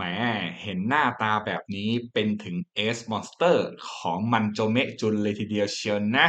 แหมเห็นหน้าตาแบบนี้เป็นถึงเอสมอนสเตอร์ของมันโจเมจุนเลยทีเดียวเชียวนะ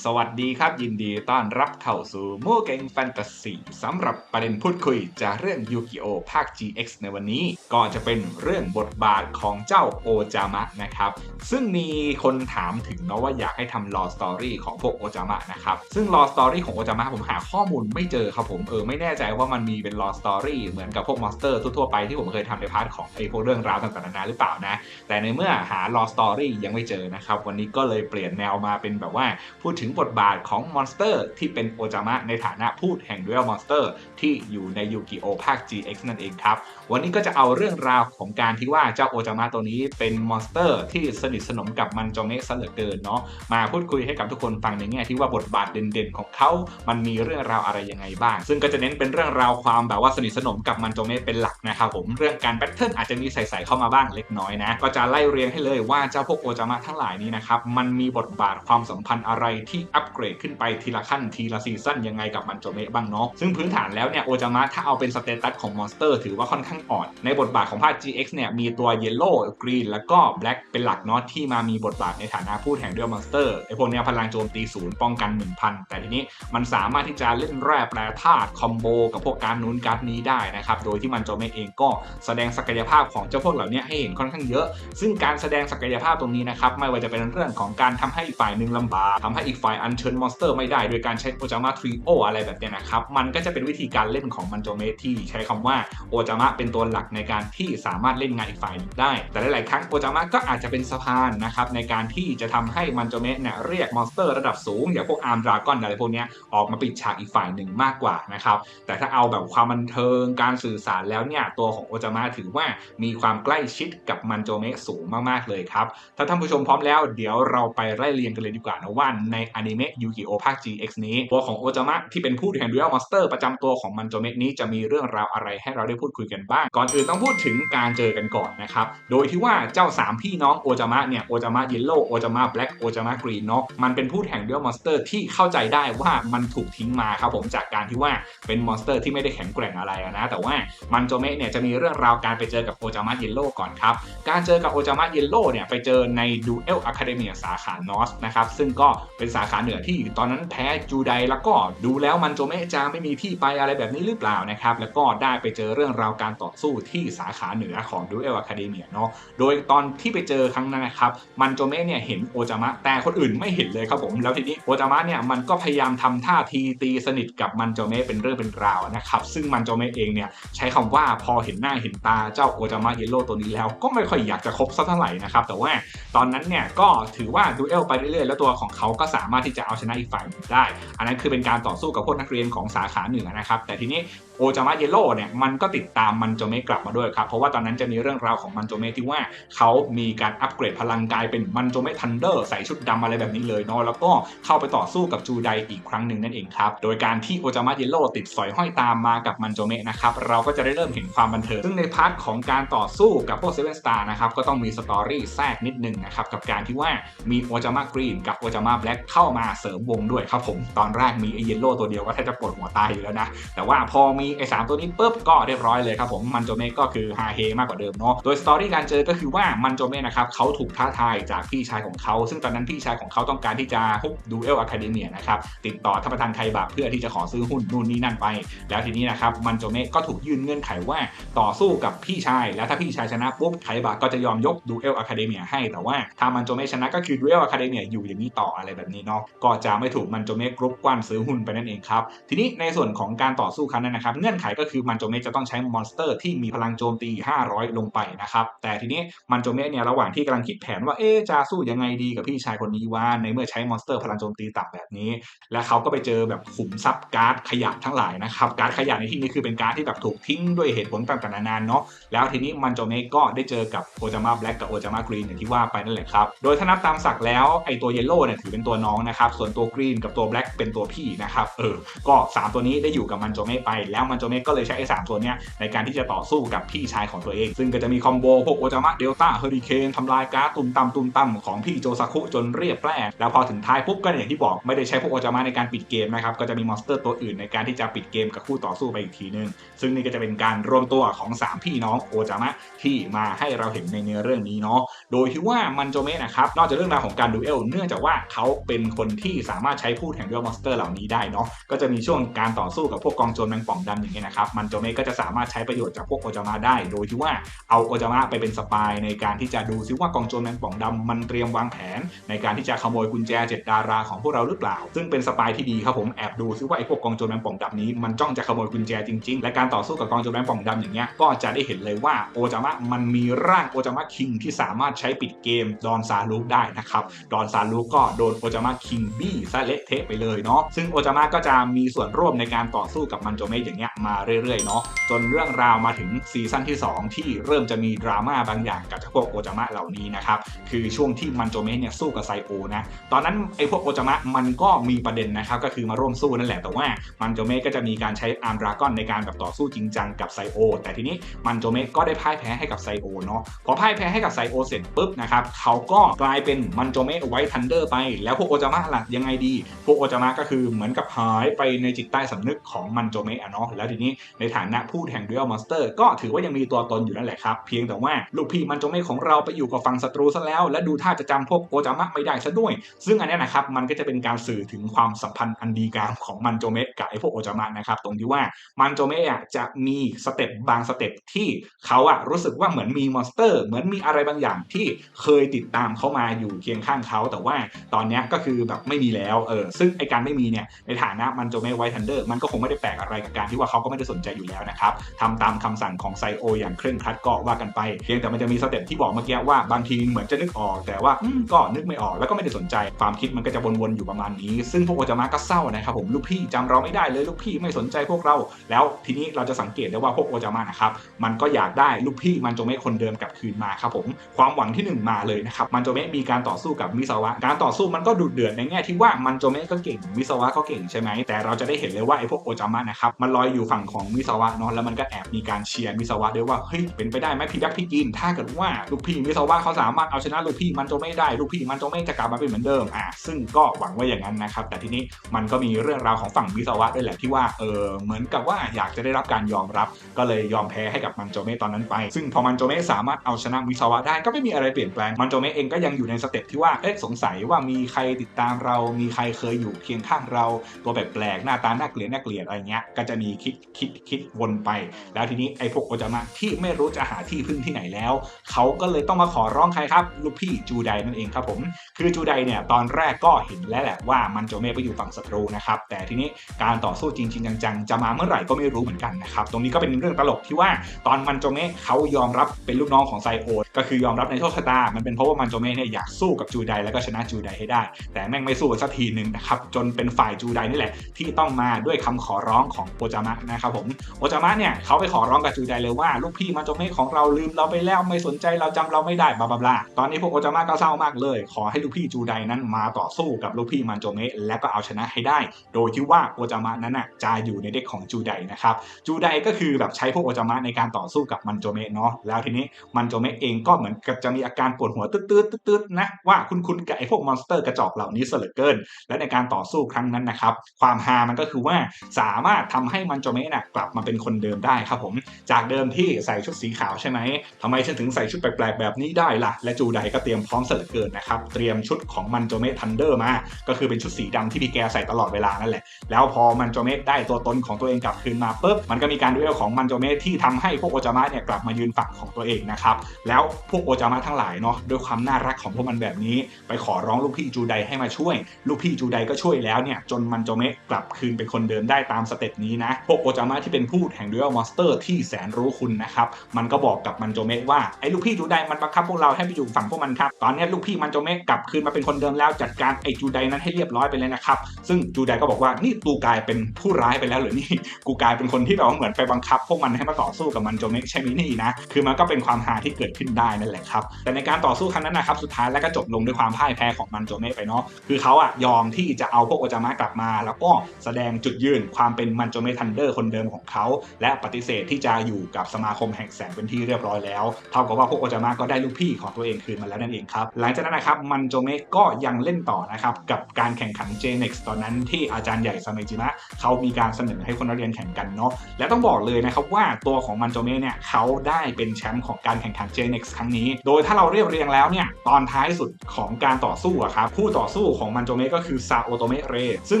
สวัสดีครับยินดีต้อนรับเข้าสู่มูเกงแฟนตาซีสำหรับประเด็นพูดคุยจากเรื่องยูกิโอภาค GX ในวันนี้ก็จะเป็นเรื่องบทบาทของเจ้าโอจามะนะครับ ซึ่งมีคนถามถึงเนาะว่าอยากให้ทำ Law Story ของพวกโอจามะนะครับ ซึ่ง Law Story ของโอจามะผมหาข้อมูลไม่เจอครับผมเออไม่แน่ใจว่ามันมีเป็น Law Story เหมือนกับพวกมอนสเตอร์ทั่วๆไปที่ผมเคยทำในพาร์ทของไอ้พวกเรื่องราวต่างๆนานาหรือเปล่านะ แต่ในเมื่อหา Law Story ยังไม่เจอนะครับวันนี้ก็เลยเปลี่ยนแนวมาเป็นแบบว่าพูดถึงบทบาทของมอนสเตอร์ที่เป็นโอจามะในฐานะพูดแห่ง Duel Monster ที่อยู่ในยูกิโอภาค GX นั่นเองครับ วันนี้ก็จะเอาเรื่องราวของการที่ว่าเจ้าโอจามะตัวนี้เป็นมอนสเตอร์ที่สนิทสนมกับมันจอเมะซะเหลือเกินเนาะมาพูดคุยให้กับทุกคนฟังในแง่ที่ว่าบทบาทเด่นๆ ของเขามันมีเรื่องราวอะไรยังไงบ้าง ซึ่งก็จะเน้นเป็นเรื่องราวความแบบว่าสนิทสนมกับมันจอเมะเป็นหลักนะครับผมเรื่องการแบทเทิลอาจจะมีใส่ๆเข้ามาบ้างเล็กน้อยนะก็จะไล่เรียงให้เลยว่าเจ้าพวกโอจามะทั้งหลายนี้นะครับมันมีบทบาทความสัมพันธ์อะไรที่อัปเกรดขึ้นไปทีละขั้นทีละซีซั่นยังไงกับมันโจเมะบ้างเนาะซึ่งพื้นฐานแล้วเนี่ยโอจามะถ้าเอาเป็นสเตตัสของมอนสเตอร์ถือว่าค่อนข้างอ่อน ในบทบาทของภาค GX เนี่ยมีตัว Yellow Green แล้วก็ Black เป็นหลักเนาะที่มามีบทบาทในฐานะผู้แห่งเรื่อมอนสเตอร์ไอพวกเนี้ยพลังโจมตีศูนย์ป้องกัน 1000 แต่ทีนี้มันสามารถที่จะเล่นแร่แปรธาตุคอมโบกับพวกการนู้นการนี้ได้นะครับโดยที่มันโจเมะเองก็แสดงศักยภาพของเจ้าพวกเหล่านี้ให้เห็นค่อนข้างเยอะ ซึ่งการแสดงศักยภาพตรงนี้นะครับไม่ว่าจะเป็นเรื่องของการทำให้ฝ่ายหนึ่งลำบากทำให้อีกฝ่ายอัญเชิญมอนสเตอร์ไม่ได้โดยการใช้โอจามะทรีโออะไรแบบนี้นะครับ มันก็จะเป็นวิธีการเล่นของมันโจเมที่ใช้คำว่าโอจามะเป็นตัวหลักในการที่สามารถเล่นงานอีกฝ่ายหนึ่งได้ แต่หลาย ๆ ครั้งโอจามะก็อาจจะเป็นสะพานนะครับในการที่จะทำให้มันโจเมเนี่ยเรียกมอนสเตอร์ระดับสูงอย่างพวกอาร์มดราก้อนอะไรพวกนี้ออกมาปิดฉากอีกฝ่ายหนึ่งมากกว่านะครับแต่ถ้าเอาแบบความบันเทิงการสื่อสารแล้วเนี่ยตัวของโอจามะถือว่ามีความใกล้ชิดกับมันโจเมสูงมาก ๆ เลยครับถ้าท่านผู้ชมพร้อมแล้วเดี๋ยวเราไปไล่เรียงกันเลยดีกว่านะว่าในออนิเมะยูกิโอภาค GX นี้ ตัวของโอจามะที่เป็นผู้แทนดู Duel Monster ประจำตัวของมันโจเมะนี้จะมีเรื่องราวอะไรให้เราได้พูดคุยกันบ้าง ก่อนอื่นต้องพูดถึงการเจอกันก่อนนะครับ โดยที่ว่าเจ้า 3 พี่น้องโอจามะเนี่ยโอจามะเยลโลโอจามะแบล็กโอจามะกรีนเนาะมันเป็นผู้แข่ง Duel Monster ที่เข้าใจได้ว่ามันถูกทิ้งมาครับผมจากการที่ว่าเป็นมอนสเตอร์ที่ไม่ได้แข็งแกร่งอะไรนะแต่ว่ามันโจเมะเนี่ยจะมีเรื่องราวการไปเจอกับโอจามะเยลโลก่อนครับการเจอกับโอจามะเยลโลเนี่ยไปเจอใน Duel Academia สาขานอสนะครับซึ่งก็เป็นสาขาเหนือที่ตอนนั้นแพ้จูไดแล้วก็ดูแล้วมันโจเมจะไม่มีที่ไปอะไรแบบนี้หรือเปล่านะครับ แล้วก็ได้ไปเจอเรื่องราวการต่อสู้ที่สาขาเหนือของ Duel Academia เนาะโดยตอนที่ไปเจอครั้งนั้นนะครับมันโจเมเนี่ยเห็นโอจามะแต่คนอื่นไม่เห็นเลยครับผมแล้วทีนี้โอจามะเนี่ยมันก็พยายามทำท่าทีตีสนิทกับมันโจเมเป็นเรื่องเป็นราวนะครับซึ่งมันโจเมเองเนี่ยใช้คำว่าพอเห็นหน้าเห็นตาเจ้าโอจามะเยลโล่ตัวนี้แล้วก็ไม่ค่อยอยากจะคบสักเท่าไหร่นะครับแต่ว่าตอนนั้นเนี่ยก็ถือว่าดูเอลไปเรื่อยๆแล้วตัวของเขาก็สามารถที่จะเอาชนะอีกฝ่ายได้ อันนั้นคือเป็นการต่อสู้กับพวกนักเรียนของสาขาเหนือนะครับ แต่ทีนี้ โอจามะเยลโล่เนี่ยมันก็ติดตามมันโจเมกลับมาด้วยครับ เพราะว่าตอนนั้นจะมีเรื่องราวของมันโจเมที่ว่าเขามีการอัปเกรดพลังกายเป็นมันโจเมทันเดอร์ใส่ชุดดำอะไรแบบนี้เลยเนาะแล้วก็เข้าไปต่อสู้กับจูไดอีกครั้งหนึ่งนั่นเองครับ โดยการที่โอจามะเยลโล่ติดสอยห้อยตามมากับมันโจเมนะครับเราก็จะได้เริ่มเห็นความบันเทิงซึ่งในพาร์ทของการต่อสู้กับพวกเซเว่นสตาร์นะครับก็ต้องมีสตอรี่แทรกนิดนึงนะครับกับการที่ว่ามีโอจามะกรีนกับโอจามะแบล็กเข้ามาเสริมวงด้วยครับผมตอนแรกมีไอเยลโล่ตัวเดียวก็แทบจะปวดหัวตายอยู่แล้วนะแต่ว่าพอมีไอสามตัวนี้ปุ๊บก็เรียบร้อยเลยครับผมมันโจเมก็คือฮาเฮมากกว่าเดิมเนาะโดยสตอรี่การเจอก็คือว่ามันโจเมะนะครับเขาถูกท้าทายจากพี่ชายของเขา ซึ่งตอนนั้นพี่ชายของเขาต้องการที่จะฮุบดูเอลอะคาเดเมียนะครับติดต่อท่านประธานไคบะเพื่อที่จะขอซื้อหุ้นนู่นนี่นั่นไป แล้วทีนี้นะครับมันโจเมก็ถูกยื่นเงื่อนไขว่าต่อสู้กับพี่ชาย แล้วถ้าพี่ชายชนะปุ๊บไคบะก็จะยอมยกดูเอลอะคาเดเมียให้แต่ว่าถ้ามันโจเมะชนะก็คือดูเอลอะคาเดเมียอยู่อย่างนี้ต่ออะไรแบบนี้เนาะก็จะไม่ถูกมันโจเมกรุ๊ปกว้านซื้อหุ้นไปนั่นเองครับทีนี้ในส่วนของการต่อสู้ครั้งนั้นนะครับเงื่อนไขก็คือมันโจเมจะต้องใช้มอนสเตอร์ที่มีพลังโจมตี 500 ลงไปนะครับ แต่ทีนี้มันโจเมเนี่ยระหว่างที่กำลังคิดแผนว่าเอ๊จะสู้ยังไงดีกับพี่ชายคนนี้ว่าในเมื่อใช้มอนสเตอร์พลังโจมตีต่ำแบบนี้ และเขาก็ไปเจอแบบขุมทรัพย์การ์ดขยะทั้งหลายนะครับการ์ดขยะในที่นี้คือเป็นการ์ดที่แบบถูกทิ้งด้วยเหตุผลต่างๆนานาเนาะแล้วทีนี้มันโจเมก็ได้เจอกับโอจามาแบล็กกับโอจามากรีนอย่างที่ว่าไปนั่นแหละครับโดยถ้านับตามศักแล้วไอตัวเยลโล่เนี่ยถือเป็นตัวน้องนะครับส่วนตัวกรีนกับตัวแบล็กเป็นตัวพี่นะครับเออก็ 3 ตัวนี้ได้อยู่กับมันโจเมไปแล้วมันโจเมะก็เลยใช้ไอ้สามตัวเนี้ยในการที่จะต่อสู้กับพี่ชายของตัวเอง ซึ่งก็จะมีคอมโบพวกโอจามะเดลต้าเฮอริเคนทำลายการ์ดตุมตำตุมตำของพี่โจซาคุจนเรียบแปร่แล้วพอถึงท้ายปุ๊บก็อย่างที่บอกไม่ได้ใช้พวกโอจามะในการปิดเกมนะครับก็จะมีมอนสเตอร์ตัวอื่นในการที่จะปิดเกมกับคู่ต่อสู้ไปอีกทีนึง ซึ่งนี่ก็จะเป็นการรวมตัวของ 3 พี่น้องโอจามะที่มาให้เราเห็นในเนื้อเรื่องนี้เนาะโดยที่ว่ามันโจเมะนะครับนอกจากเรื่องราวของการดูเอลเนื่องจากว่าเขาเป็นคนที่สามารถใช้พูดแห่งดูเอลมอนสเตอร์เหล่านี้ได้เนาะก็จะมีช่วงการต่อสู้กับพวกกองโจรแมงป่องดำอย่างเงี้ยนะครับมันโจเมก็จะสามารถใช้ประโยชน์จากพวกโอจามะได้ โดยที่ว่าเอาโอจามะไปเป็นสปายในการที่จะดูซิว่ากองโจรแมงป่องดำมันเตรียมวางแผน ในการที่จะขโมยกุญแจเจ็ดดาราของพวกเราหรือเปล่า ซึ่งเป็นสปายที่ดีครับผมแอบดูซิว่าไอ้พวกกองโจรแมงป่องดำนี้มันจ้องจะขโมยกุญแจจริงๆ และการต่อสู้กับกองโจรแมงป่องดำอย่างเงี้ยก็จะได้เห็นเลยว่าโอจามะมันมีร่างโอจามะคิงที่สามารถใช้ปิดเกมดอนซาลูกได้นะครับดอนซาลูกก็โดนโอจามะคิงบี้ซะเละเทะไปเลยเนาะซึ่งโอจามะก็จะมีส่วนร่วมในการต่อสู้กับมันโจเมะอย่างเงี้ยมาเรื่อยๆเนาะจนเรื่องราวมาถึงซีซั่นที่ 2 ที่เริ่มจะมีดราม่าบางอย่างกับพวกโอจามะเหล่านี้นะครับคือช่วงที่มันโจเมะเนี่ยสู้กับไซโอนะตอนนั้นไอ้พวกโอจามะมันก็มีประเด็นนะครับก็คือมาร่วมสู้นั่นแหละแต่ว่ามันโจเมะก็จะมีการใช้อาร์มดราก้อนในการแบบต่อสู้จริงจังกับไซโอแต่ทีนี้มันโจเมะก็ได้พ่ายแพ้ให้กับไซโอเนาะพอพ่ายแพ้ให้กับไซโอเสร็จปุ๊บนะครับเขาก็กลายเป็นมันโจเมะไวท์ทันเดอร์ไป แล้วพวกโอจามะล่ะยังไงดี พวกโอจามะก็คือเหมือนกับหายไปในจิตใต้สำนึกของมันโจเมะเนาะแล้วทีนี้ในฐานะผู้แห่งดู a ลมอนสเตอร์ก็ถือว่ายังมีตัวตนอยู่นั่นแหละครับ เพียงแต่ว่าลูกพี่มันโจเมะของเราไปอยู่กับฝั่งศัตรูซะแล้ว และดูท่าจะจำพวกโอจามะไม่ได้ซะด้วย ซึ่งอันนี้นะครับมันก็จะเป็นการสื่อถึงความสัมพันธ์อันดีงามของมันโจเมะกับไอ้พวกโอจามะนะครับตรงที่ว่ามันโจเมะจะมีสเต็ปบางสเต็ปที่เขาอะรู้สึกว่าเหมือนมีมอนสเตอร์ เหมือนมีอะไรบางอย่างที่เคยติดตามเขามาอยู่เคียงข้างเขาแต่ว่าตอนนี้ก็คือแบบไม่มีแล้วเออซึ่งไอการไม่มีเนี่ยในฐานะมันโจเมะไวท์ทันเดอร์มันก็คงไม่ได้แปลกอะไรกับการที่ว่าเขาก็ไม่ได้สนใจอยู่แล้วนะครับทำตามคำสั่งของไซโออย่างเคร่งครัดก็ว่ากันไป เพียงแต่มันจะมีสเต็ปที่บอกเมื่อกี้ว่าบางทีเหมือนจะนึกออก แต่ว่าอืมก็นึกไม่ออกแล้วก็ไม่ได้สนใจ ความคิดมันก็จะวนๆอยู่ประมาณนี้ ซึ่งพวกโอจามะก็เศร้านะครับผมลูกพี่จำเราไม่ได้เลยลูกพี่ไม่สนใจพวกเรา แล้วทีนี้เราจะสังเกตได้ว่าพวกโอจามะนะครับมันก็อยากได้ลูกพี่มันโจเมะคนเดิมกลับคืนมาครับผมความหวังที่หนึ่งมาเลยนะครับมันโจเมะมีการต่อสู้กับมิซาวะ การต่อสู้มันก็ดุเดือดในแง่ที่ว่ามันโจเมะก็เก่งมิซาวะก็เก่งใช่ไหมแต่เราจะได้เห็นเลยว่าไอ้พวกโอจามะนะครับมันลอยอยู่ฝั่งของมิซาวะเนาะแล้วมันก็แอบมีการเชียร์มิซาวะด้วยว่าเฮ้ยเป็นไปได้ไหมพี่ดักพี่กิน ถ้าเกิดว่าลูกพี่มิซาวะเขาสามารถเอาชนะลูกพี่มันโจเมะได้ลูกพี่มันโจเมะจะกลับมาเป็นเหมือนเดิมอะซึ่งก็หวังว่าอย่างนั้นนะครับแต่ทีนี้มันก็มีเรื่องราวของฝั่งมิซาวะด้วยแหละที่ว่าเออเหมือนกับว่าอยากจะได้รับการยอมรับ ก็เลยยอมแพ้ให้กับมันโจเมตอนนั้นไป ซึ่งพอมันโจเมสามารถเอาชนะมิซาวะได้ก็ไม่มีอะไรเปลี่ยนแปลงมันโจเมเองก็ยังอยู่ในสเต็ปที่ว่าเอ๊ะสงสัยว่ามีใครติดตามเรา มีใครเคยอยู่เคียงข้างเราตัวแปลกๆหน้าตาน่าเกลียดน่าเกลียดอะไรเงี้ยก็จะมีคิดคิดคิดวนไป แล้วทีนี้ไอ้พวกโอจามะที่ไม่รู้จะหาที่พึ่งที่ไหนแล้ว เขาก็เลยต้องมาขอร้องใครครับ ลูกพี่จูไดนั่นเองครับผม คือจูไดเนี่ยตอนแรกก็เห็นแล้วแหละว่ามันโจเมะไปอยู่ฝั่งศัตรูนะครับแต่ทีนี้การต่อสู้จริง ๆ จังๆ จะมาเมื่อไหร่ก็ไม่รู้เหมือนกันนะครับตรงนี้ก็เป็นเรื่องตลกที่ว่าตอนมันโจเมะเขายอมรับเป็นลูกน้องของไซโอก็คือยอมรับในโชคชะตา มันเป็นเพราะว่ามันโจเมะเนี่ยอยากสู้กับจูไดแล้วก็ชนะจูไดให้ได้ แต่แม่งไม่สู้สักทีหนึ่งนะครับจนเป็นฝ่ายจูไดนี่แหละที่ต้องมาด้วยคำขอร้องของโอจามะนะครับผมโอจามะเนี่ยเขาไปขอร้องกับจูไดเลยว่าลูกพี่มันโจเมของเราลืมเราไปแล้วไม่สนใจเราจำเราไม่ได้บลาบลาตอนนี้พวกโอจามะก็เศร้ามากเลย ขอให้ลูกพี่จูไดนั้นมาต่อสู้กับลูกพี่มันโจเมะและก็เอาชนะให้ได้ โดยที่ว่าโอจามะนั้นน่ะจะอยู่ในเด็กของจูไดนะครับจูไดก็คือแบบใช้พวกโอจามะในการต่อสู้กับมันโจเมะเนาะแล้วทีนี้มันโจเมะเองก็เหมือนกับจะมีอาการปวดหัวตืดๆตืดๆนะว่าคุณคุณกับไอ้พวกมอนสเตอร์กระจอกเหล่านี้เสลือเกิน และในการต่อสู้ครั้งนั้นนะครับความฮามันก็คือว่าสามารถทำให้มันโจเมะนะกลับมาเป็นคนเดิมได้ครับผมจากเดิมที่ใส่ชุดสีขาวใช่ไหมทำไมฉันถึงใส่ชุดแปลกๆแบบนี้ได้ล่ะ และจูไดก็เตรียมพร้อมเสยเหลือเกินนะครับเตรียมชุดของมันโจเมะทันเดอร์มา ก็คือเป็นชุดสีดำที่พี่แกใส่ตลอดเวลานั่นแหละ แล้วพอมันโจเมะได้ตัวตนของตัวเองกลับคืนมาปุ๊บมันก็มีการดูเอลของมันโจเมะที่ทำให้พวกโอจามะเนี่ยกลับมายืนฝั่งของตัวเองนะครับแล้วพวกโอจามะทั้งหลายเนาะด้วยความน่ารักของพวกมันแบบนี้ ไปขอร้องลูกพี่จูไดให้มาช่วย ลูกพี่จูไดก็ช่วยแล้วเนี่ยจนมันโจเมะกลับคืนเป็นคนเดิมได้ตามสเต็ปนี้นะพวกโอจามะที่เป็นผู้แห่งดูเอลมอนสเตอร์ที่แสนรู้คุณนะครับ มันก็บอกกับมันโจเมะว่า ไอ้ลูกพี่จูไดมันบังคับพวกเราให้ไปอยู่ฝั่งพวกมันครับ ตอนนี้ลูกพี่มันโจเมะกลับคืนมาเป็นคนเดิมแล้วจัดการไอ้จูไดนั้นให้เรียบร้อยไปเลยนะครับ ซึ่งจูไดก็บอกว่านี่ตูกลายเป็นผู้ร้ายไปแล้วหรือนี่กูกลายเป็นคนที่แบบว่าเหมือนไปบังคับ พวกมันให้มาต่อสู้กับมันโจเมะใช่ไหมนี่นะคือมันก็เป็นความฮาที่เกิดขึ้นได้นั่นแหละครับแต่ในการต่อสู้ครั้งนั้นนะครับสุดท้ายแล้วก็จบลงด้วยความพ่ายแพ้ของมันโจเมะไปเนาะคือเขาอะยอมที่จะเอาพวกโอจามะกลับมา แล้วก็แสดงจุดยืนความเป็นมันโจเมทันเดอร์คนเดิมของเขา และปฏิเสธที่จะอยู่กับสมาคมแห่งแสงเป็นที่เรียบร้อยแล้ว เท่ากับว่าพวกโอจามะก็ได้ลูกพี่ของตัวเองคืนมาแล้วนั่นเองครับ หลังจากนั้นนะครับมันโจเมก็ยังเล่นต่อนะครับกับการแข่งขัน JNEX ตอนนั้นที่อาจารย์ใหญ่ซาเมจิมะเขามีการเสนอให้คนนักเรียนแข่งกันเนาะและต้องบอกเลยนะครับว่าตัวของมันโจเมเนี่ยเขาได้เป็นแชมป์ของการแข่งขัน JNEX ครั้งนี้ โดยถ้าเราเรียบเรียงแล้วเนี่ยตอนท้ายสุดของการต่อสู้อะครับคู่ต่อสู้ของมันโจเมก็คือซาโอโตเมเรซึ่ง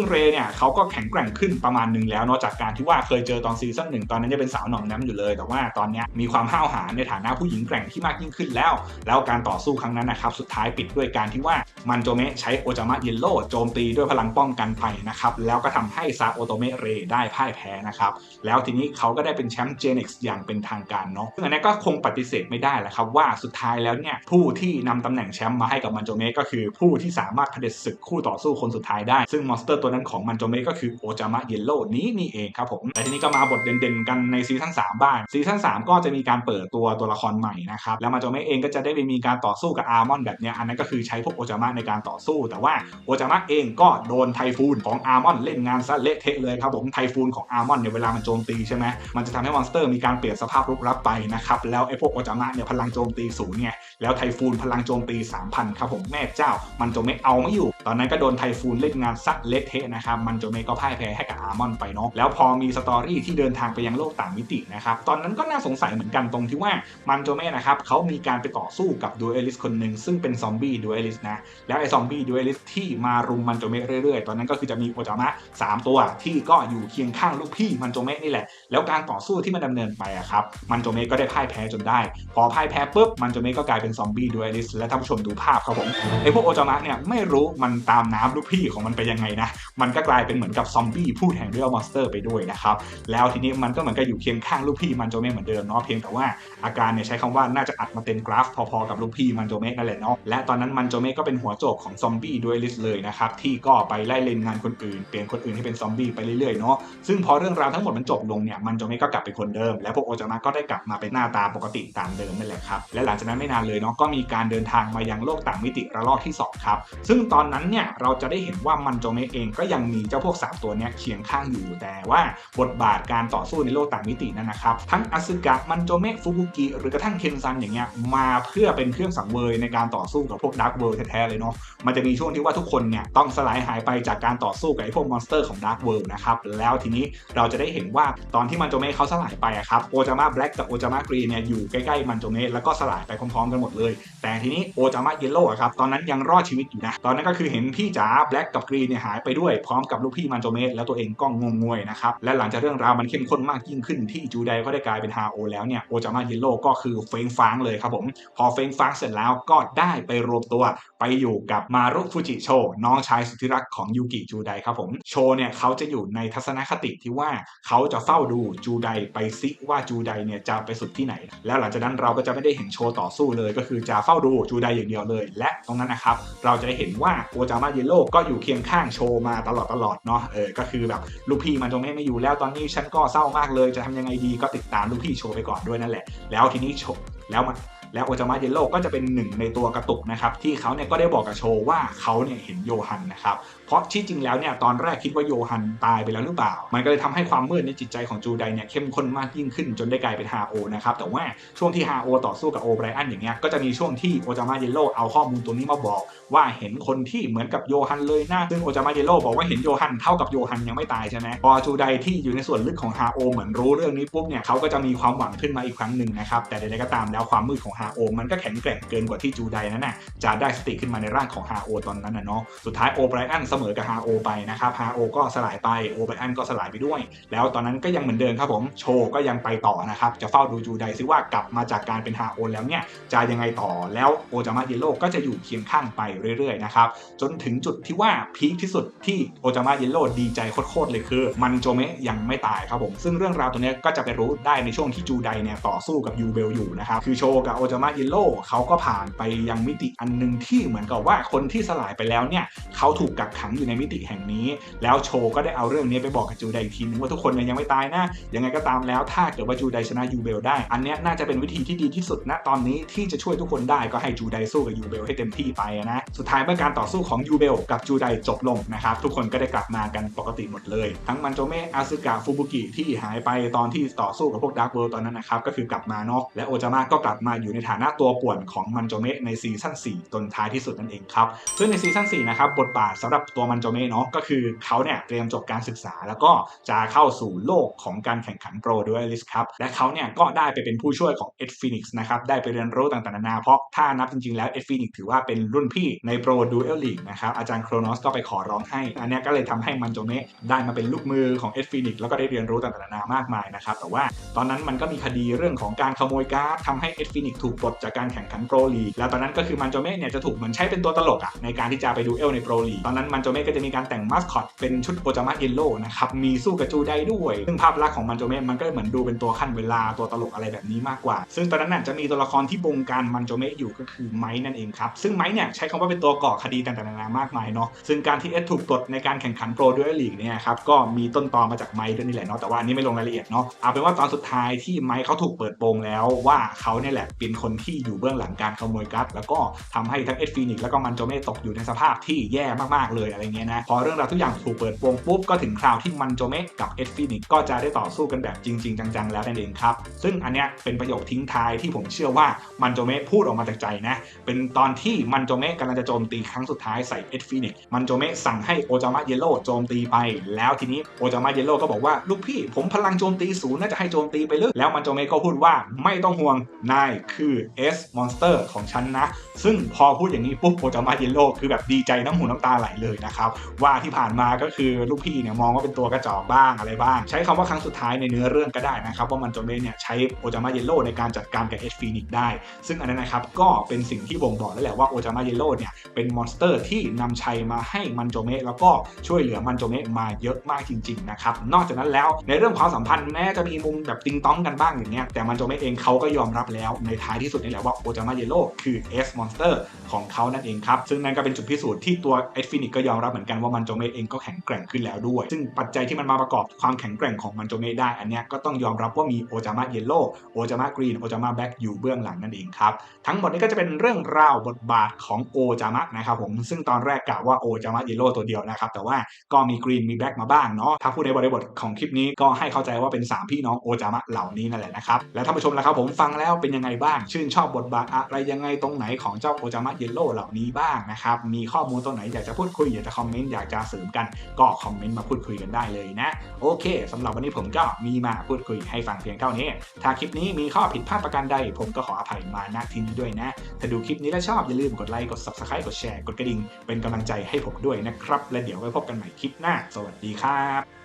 เรเนี่ยเขาก็แข็งแกร่งขึ้นประมาณหนึ่งแล้วเนาะจากการที่ว่าเคยเจอตอนซีซั่นหนึ่งตอนนั้นจะเป็นสาวหนองน้ำอยู่เลย แต่ว่าตอนนี้มีความห้าวหาญในฐานะผู้หญิงแกร่งที่มากยิ่งขึ้นแล้ว แล้วการต่อสู้ครั้งนั้นนะครับสุดท้ายปิดด้วยการที่ว่ามันโจเมะใช้โอจามะเยลโล่โจมตีด้วยพลังป้องกันไปนะครับแล้วก็ทำให้ซาโอโตเมะเรได้พ่ายแพ้นะครับแล้วทีนี้เขาก็ได้เป็นแชมป์เจเน็กซ์อย่างเป็นทางการเนาะซึ่งอันนี้ก็คงปฏิเสธไม่ได้แหละครับว่าสุดท้ายแล้วเนี่ยผู้ที่นำตำแหน่งแชมป์มาให้กับมันโจเมะก็คือผู้ที่สามารถเผด็จศึกคู่ต่อสู้คนสุดท้ายได้ ซึ่งมอนสเตอร์ตัวนั้นของมันโจเมะก็คือโอจามะเยลโล่นี้นี่เองครับผมแต่ทีนี้ก็มาบทเด่นๆ กันในซีซั่น3บ้างซีซั่น3ก็จะมีการเปิดตัวตัวละครใหม่นะครับแล้วมันโจเมเองก็จะได้ไปมีการต่อสู้กับอาร์มอนแบบเนี้ยอันนั้นก็คือใช้พวกโอจามะในการต่อสู้ แต่ว่าโอจามะเองก็โดนไทฟูนของอาร์มอนเล่นงานซะเละเทะเลยครับผมไทฟูนของอาร์มอนเนี่ยเวลามันโจมตีใช่ไหมมันจะทำให้มอนสเตอร์มีการเปลี่ยนสภาพรุกรับไปนะครับแล้วไอ้พวกโอจามะเนี่ยพลังโจมตีศูนย์ไงแล้วไทฟูนพลังโจมตี 3,000ครับผมแม่เจ้า มันโจเมะเอาไม่อยู่ ตอนนั้นก็โดนไทฟูนเล่นงานซัดเละเทะนะครับมันโจเมก็พ่ายแพ้ให้กับอาร์มอนไปเนาะแล้วพอมีสตอรี่ที่เดินทางไปยังโลกต่างมิตินะครับ ตอนนั้นก็น่าสงสัยเหมือนกันตรงที่ว่ามันโจเมะนะครับเขามีการไปต่อสู้กับดูเอลิสคนหนึ่งซึ่งเป็นซอมบี้ดูเอลิสนะ แล้วไอ้ซอมบี้ดูเอลิสที่มารุมมันโจเมะเรื่อยๆ ตอนนั้นก็คือจะมีโอจามะสามตัวที่ก็อยู่เคียงข้างลูกพี่มันโจเมะนี่แหละ แล้วการต่อสู้ที่มันดำเนินไปอะครับมันโจเมะก็ได้พ่ายแพ้จนได้ พอพ่ายแพ้ปุ๊บมันโจเมะก็กลายเป็นซอมบี้ดูเอลิสและท่านผู้ชมดูภาพครับผมไอ้พวกโอจามะเนี่ยไม่รู้มันตามน้ำลูกพี่ของมันไปยังไงนะมันก็กลายเป็นเหมือนกับซอมบี้ผู้แห่งเรื่องมอนสเตอร์ไปด้วยนะครับ แล้วทีนี้มันก็เหมือนกับอยู่เคียงข้างลูกพี่มันโจเมะเหมือนเดิมเนาะเพียงแต่ว่าอาการเนี่ยใช้คำว่าน่าจะอัดมาเต็มกราฟ พอๆกับลูกพี่มันโจเมะนั่นแหละเนาะและตอนนั้นมันโจเมะก็เป็นหัวโจกของซอมบี้ดูเอลิสเลยนะครับที่ก็ไปไล่เล่นงานคนอื่นเปลี่ยนคนอื่นให้เป็นซอมบี้ไปเรื่อยๆเนาะซึ่งพอเรื่องราวทั้งหมดมันจบลงเนี่ยมันโจเมะก็กลับเป็นคนเดิม และพวกโอจามะก็ได้กลับมาเป็นหน้าตาปกติตามเดิมนั่นแหละครับและหลังจากนั้นไม่นานเลยเนาะก็มีการเดินทางมายังโลกต่างมิติระลอกที่สองครับ ซึ่งตอนนั้นเนี่ยเราจะได้เห็นว่ามันโจเมเองก็ยังมีเจ้าพวกสามตัวเนี้ยเคียงข้างอยู่แต่ว่าบทบาทการต่อสู้ในโลกต่างมิตินั้นนะครับ ทั้งอสึกะมันโจเมะฟุบุกิหรือกระทั่งเคนซันอย่างเงี้ยมาเพื่อเป็นเครื่องสังเวยในการต่อสู้กับพวกดาร์กเวิลด์แท้ๆเลยเนาะมันจะมีช่วงที่ว่าทุกคนเนี่ยต้องสลายหายไปจากการต่อสู้กับไอ้พวกมอนสเตอร์ของดาร์กเวิลด์นะครับแล้วทีนี้เราจะได้เห็นว่าตอนที่มันโจเมะเขาสลายไปอะครับโอจามาแบล็กกับโอจามากรีเนี่ยอยู่ใกล้ๆมันโจเมะแล้วก็สลายไปพร้อมๆกันหมดเลย แต่ทีนี้โอจามาเยลโล่ครับตอนนั้นยังรอดชีวิตอยู่นะตอนนั้นก็คือเห็นพี่จ๋าแบล็กกับกรีเนี่ยหายไปด้วยพร้อมกับลูกพี่มันโจเมะแล้วตัวเองก็งงงวยนะครับและหลังจากเรื่องราวมันเข้มข้นมากยิ่งขึ้นที่จูไดก็ได้กลายเป็นฮาโอแล้วเนี่ยโอจามาเยลโล่ก็คือเฟ้งฟางเลยครับผม พอเฟ้งฟางเสร็จแล้วก็ได้ไปรวมตัวไปอยู่กับมารุฟูจิโชน้องชายสุดที่รักของยูกิจูไดครับผมโชเนี่ยเขาจะอยู่ในทัศนคติที่ว่าเขาจะเฝ้าดูจูไดไปซิว่าจูไดเนี่ยจะไปสุดที่ไหน แล้วหลังจากนั้นเราก็จะไม่ได้เห็นโชต่อสู้เลย ก็คือจะเฝ้าดูจูไดอย่างเดียวเลย และตรงนั้นนะครับเราจะได้เห็นว่าโอจามาเยโร่ก็อยู่เคียงข้างโชมาตลอดตลอดเนาะเออก็คือแบบลูกพี่มันจงไม่ไม่อยู่แล้วตอนนี้ฉันก็เศร้ามากเลยจะทำยังไงดีก็ติดตามลูกพี่โชว์ไปก่อนด้วยนั่นแหละ แล้วทีนี้โชว์แล้วมันแล้วโอจามาเยลโลก็จะเป็นหนึ่งในตัวกระตุกนะครับที่เขาเนี่ยก็ได้บอกกับโชว์ว่าเขาเนี่ยเห็นโยฮันนะครับ เพราะที่จริงแล้วเนี่ยตอนแรกคิดว่าโยฮันตายไปแล้วหรือเปล่า มันก็เลยทำให้ความมืดในจิตใจของจูไดเนี่ยเข้มข้นมากยิ่งขึ้นจนได้กลายเป็นฮาโอนะครับแต่ว่าช่วงที่ฮาโอต่อสู้กับโอไบรอันอย่างเงี้ยก็จะมีช่วงที่โอจามาเยลโลเอาข้อมูลตัวนี้มาบอก ว่าเห็นคนที่เหมือนกับโยฮันเลยนะซึ่งโอจามาเยลโลบอกว่าเห็นโยฮันเท่ากับโยฮันยังไม่ตายใช่ไหมพอจูไดที่อยู่ในส่วนลึกของฮาโอเหมือนรู้เรื่องนี้ปุ๊บเนี่ยเขาก็จะมีความหวังขึ้นมาอีกครั้งหนึ่งนะครับแต่ใดๆก็ตามแล้วความมืดของฮาโอมันก็แข็งแกร่งเกินกว่าที่จูไดนั้นน่ะจะได้สติขึ้นมาในร่างของฮาโอตอนนั้นนะเนาะสุดท้ายโอไบรอันเสมอกับฮาโอไปนะครับฮาโอก็สลายไปโอไบรอันก็สลายไปด้วย แล้วตอนนั้นก็ยังเหมือนเดิมครับผมโชก็ยังไปต่อนะครับจะเฝ้าดูจูไดซิว่ากลับมาจากการเป็นฮาโอแล้วเนี่ยจะยังไงต่อแล้วโอจามาเยโร่ก็จะอยู่เคียงข้างไปเรื่อยๆนะครับจนถึงจุดที่ว่าพีคที่สุดที่โอจามาเยโร่ดีใจโคตรๆเลยคือ มันโจเมะยังไม่ตายครับผมซึ่งเรื่องราวตัวนี้ก็จะไปรู้ได้ในช่วงที่จูไดเนี่ยต่อสู้กับยูเบลอยู่นะครับคือโชกับโอจามะเยโล่เขาก็ผ่านไปยังมิติอันหนึงที่เหมือนกับว่าคนที่สลายไปแล้วเนี่ยเขาถูกกักขังอยู่ในมิติแห่งนี้ แล้วโชก็ได้เอาเรื่องนี้ไปบอกกับจูไดอีกทีนึงว่าทุกคนยังไม่ตายนะ ยังไงก็ตามแล้ว ถ้าเกิดว่าจูไดชนะยูเบลได้ อันนี้น่าจะเป็นวิธีที่ดีที่สุดณตอนนี้ที่จะช่วยทุกคนได้ก็ให้จูไดสู้กับยูเบลให้เต็มที่ไปนะ สุดท้ายเมื่อการต่อสู้ของยูเบลกับจูไดจบลงนะครับทุกคนก็ได้กลับมากันปกติหมดเลย ทั้งมันโจเมะอาซึกะฟูบุกิที่หายไปตอนที่ต่อสู้กับพวกดาร์กเวิลด์ตอนนั้นนะครับก็คือกลับมาเนาะและโอจามะก็กลับมาอยู่ในฐานะตัวป่วนของมันโจเมะในซีซั่น4จนท้ายที่สุดนั่นเองครับซึ่งในซีซั่น4นะครับบทบาทสำหรับตัวมันโจเมะเนาะก็คือเขาเนี่ยเตรียมจบการศึกษา แล้วก็จะเข้าสู่โลกของการแข่งขันโปรดูเอลิสครับและเขาเนี่ยก็ได้ไปเป็นผู้ช่วยของเอ็ดฟินิกส์นะครับได้ไปเรียนรู้ต่างๆนานาเพราะถ้านับจริงๆแล้วเอ็ดฟินิกส์ถือว่าเป็นรุ่นพี่ในโปรดูเอลลีกนะครับอาจารย์โครนอสก็ไปขอร้องให้ อันนี้ก็เลยทำให้มันโจเมะได้มาเป็นลูกมือของเอ็ดฟินิกส์แล้วก็ได้เรียนรู้ต่างๆนานามากมายนะครับแต่ว่าตอนนั้นมันก็มีคดีเรื่องของการขโมยการ์ดทำให้เอ็ดฟินิกถูกปลดจากการแข่งขันโปรลีกแล้วตอนนั้นก็คือมันโจเมเนี่ยจะถูกเหมือนใช้เป็นตัวตลกอะในการที่จะไปดูเอลในโปรลีกตอนนั้นมันโจเมะก็จะมีการแต่งมาสคอตเป็นชุดโอจามะเยลโล่นะครับมีสู้กับจูไดด้วยซึ่งภาพลักษณ์ของมันโจเมะมันก็เหมือนดูเป็นตัวขั้นเวลาตัวตลกอะไรแบบนี้มากกว่า ซึ่งตอนนั้นน่ะจะมีตัวละครที่บงการมันโจเมะอยู่ก็คือไม้นั่นเองครับซึ่งไม้เนี่ยใช้คำว่าเป็นตัวก่อคดีต่างๆนานามากมายเนาะซึ่งการที่เอสถูกปลดในการแข่งขันโปรด้วยลีกเนี่ยครับก็มีต้นตอมาจากไม้ด้วยนี่แหละเนาะแต่ว่านี้ไม่ลงรายละเอียดเนาะเอาเป็นว่าตอนสุดท้ายที่ไม้เขาถูกเปิดโปงแล้วว่าเขาเนี่ยแหละเป็นคนที่อยู่เบื้องหลังการขโมยกัสแล้วก็ทำให้ทั้งเอสฟีนิกแล้วก็มันโจเมะตกอยู่ในสภาพที่แย่มากๆเลยอะไรเงี้ยนะ พอเรื่องราวทุกอย่างถูกเปิดโปงปุ๊บ ก็ถึงคราวที่มันโจเมะกับเอสฟีนิกก็จะได้ต่อสู้กันแบบจริง ๆ จังๆ แล้วนั่นเองครับ ซึ่งอันเนี้ยเป็นประโยคทิ้งท้ายที่ผมเชื่อว่ามันโจเมะพูดออกมาจากใจนะ เป็นตอนที่มันโจเมะกำลังจะโจมตีครั้งสุดท้ายใส่เอ็ดฟีนิกมันโจเมะสั่งให้โอจามะเยลโล่โจมตีไป แล้วทีนี้โอจามะเยลโล่ก็บอกว่าลูกพี่ผมพลังโจมตีศูนย์น่าจะให้โจมตีไปเลยแล้วมันโจเมะก็พูดว่าไม่ต้องห่วงนายคือเอสมอนสเตอร์ของฉันนะ ซึ่งพอพูดอย่างนี้ปุ๊บโอจามะเยลโลคือแบบดีใจน้ำหูน้ำตาไหลเลยนะครับว่าที่ผ่านมาก็คือลูกพี่เนี่ยมองว่าเป็นตัวกระจอกบ้างอะไรบ้าง ใช้คำว่าครั้งสุดท้ายในเนื้อเรื่องก็ได้นะครับว่ามันโจเมะเนี่ยใช้โอจามะเยลโล่ในการจัดการกับเอสฟีนิกได้ ซึ่งอันนั้นนะครับก็เป็นสิ่งที่บ่งบอกแล้วแหละว่าโอจามะเยลโล่เนี่ยเป็นมอนสเตอร์ที่นำชัยมาให้มันโจเมะแล้วก็ช่วยเหลือมันโจเมะมาเยอะมากจริงๆนะครับนอกจากนั้นแล้วในเรื่องความสัมพันธ์แม้จะมีมุมแบบติงต้องกันบ้างอย่างเงี้ยแต่มันโจเมะเองเขาก็ยอมรับแล้วในท้ายที่สุดนี่แหละว่าโอจามะเยลโล่คือเอสมอนสเตอร์ของเขานั่นเองครับซึ่งนั่นก็เป็นจุดพิสูจน์ที่ตัวเอสฟินิกก็ยอมรับเหมือนกันว่ามันโจเมะเองก็แข็งแกร่งขึ้นแล้วด้วย ซึ่งปัจจัยที่มันมาประกอบความแข็งแกร่งของมันโจเมะได้อันเนี้ยก็ต้องยอมรับว่ามีโอจามะเยลโล่โอจามะกรีนโอจามะแบ็กอยู่เบื้องหลังนั่นเองครับทั้งหมดนี้ก็จะเป็นเรื่องราวบทบาทของโอจามะนะครับผมซึ่งตอนแรกกะว่าโอจามะเยลโล่ตัวเดียวนะครับแต่ว่าก็มีกรีนมีแบ็กมาบ้างเนาะถ้าพูดในบริบทของคลิปนี้ก็ให้เข้าใจว่าเป็น 3 พี่น้องโอจามะเหล่านี้นั่นแหละนะครับและท่านผู้ชมล่ะครับผมฟังแล้วเป็นยังไงบ้าง ชื่นชอบบทบาทอะไรยังไงตรงไหนของเจ้าโอจามะเยลโล่เหล่านี้บ้างนะครับมีข้อมูลตรงไหนอยากจะพูดคุยอยากจะคอมเมนต์อยากจะเสริมกันก็คอมเมนต์มาพูดคุยกันได้เลยนะโอเคสำหรับวันนี้ผมก็มีมาพูดคุยให้ฟังเพียงเท่านี้ ถ้าคลิปนี้มีข้อผิดพลาดประการใด ผมก็ขออภัยมาณที่นี้ด้วยนะ ถ้าดูคลิปนี้แล้วชอบอย่าลืมกดไลค์กด subscribe กดแชร์กดกระดิ่งเป็นกำลังใจให้ผมด้วยนะครับ และเดี๋ยวไว้พบกันใหม่คลิปหน้า สวัสดีครับ